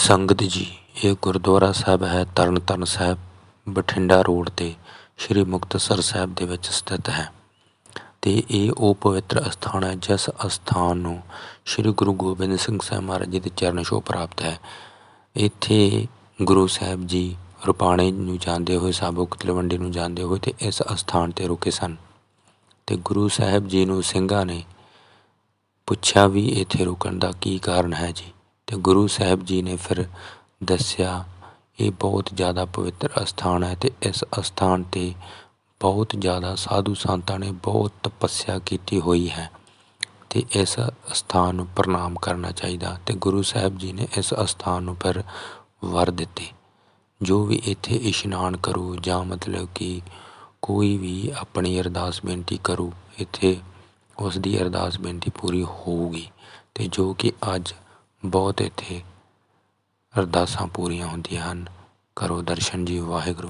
ਸੰਗਤ ਜੀ, ਇਹ ਗੁਰਦੁਆਰਾ ਸਾਹਿਬ ਹੈ, ਤਰਨਤਾਰਨ ਸਾਹਿਬ, ਬਠਿੰਡਾ ਰੋਡ 'ਤੇ, ਸ਼੍ਰੀ ਮੁਕਤਸਰ ਸਾਹਿਬ ਦੇ ਵਿੱਚ ਸਥਿਤ ਹੈ। ਅਤੇ ਇਹ ਉਹ ਪਵਿੱਤਰ ਅਸਥਾਨ ਹੈ, ਜਿਸ ਅਸਥਾਨ ਨੂੰ ਸ਼੍ਰੀ ਗੁਰੂ ਗੋਬਿੰਦ ਸਿੰਘ ਸਾਹਿਬ ਮਹਾਰਾਜ ਜੀ ਦੇ ਚਰਨ ਛੋਹ ਪ੍ਰਾਪਤ ਹੈ। ਇੱਥੇ ਗੁਰੂ ਸਾਹਿਬ ਜੀ ਰੁਪਾਣੇ ਨੂੰ ਜਾਂਦੇ ਹੋਏ ਸਾਬੋ ਤਲਵੰਡੀ ਨੂੰ ਜਾਂਦੇ ਹੋਏ ਤੇ ਇਸ ਅਸਥਾਨ 'ਤੇ ਰੁਕੇ ਸਨ। ਅਤੇ ਗੁਰੂ ਸਾਹਿਬ ਜੀ ਨੂੰ ਸਿੰਘਾਂ ਨੇ ਪੁੱਛਿਆ ਵੀ ਇੱਥੇ ਰੁਕਣ ਦਾ ਕੀ ਕਾਰਨ ਹੈ ਜੀ? ਅਤੇ ਗੁਰੂ ਸਾਹਿਬ ਜੀ ਨੇ ਫਿਰ ਦੱਸਿਆ, ਇਹ ਬਹੁਤ ਜ਼ਿਆਦਾ ਪਵਿੱਤਰ ਅਸਥਾਨ ਹੈ ਅਤੇ ਇਸ ਅਸਥਾਨ 'ਤੇ ਬਹੁਤ ਜ਼ਿਆਦਾ ਸਾਧੂ ਸੰਤਾਂ ਨੇ ਬਹੁਤ ਤਪੱਸਿਆ ਕੀਤੀ ਹੋਈ ਹੈ ਅਤੇ ਇਸ ਅਸਥਾਨ ਨੂੰ ਪ੍ਰਣਾਮ ਕਰਨਾ ਚਾਹੀਦਾ ਅਤੇ ਗੁਰੂ ਸਾਹਿਬ ਜੀ ਨੇ ਇਸ ਅਸਥਾਨ ਨੂੰ ਫਿਰ ਵਰ ਦਿੱਤੇ। ਜੋ ਵੀ ਇੱਥੇ ਇਸ਼ਨਾਨ ਕਰੂ ਜਾਂ ਮਤਲਬ ਕਿ ਕੋਈ ਵੀ ਆਪਣੀ ਅਰਦਾਸ ਬੇਨਤੀ ਕਰੂ, ਇੱਥੇ ਉਸ ਦੀ ਅਰਦਾਸ ਬੇਨਤੀ ਪੂਰੀ ਹੋਊਗੀ ਅਤੇ ਜੋ ਕਿ ਅੱਜ ਬਹੁਤ ਇੱਥੇ ਅਰਦਾਸਾਂ ਪੂਰੀਆਂ ਹੁੰਦੀਆਂ ਹਨ। ਕਰੋ ਦਰਸ਼ਨ ਜੀ ਵਾਹਿਗੁਰੂ।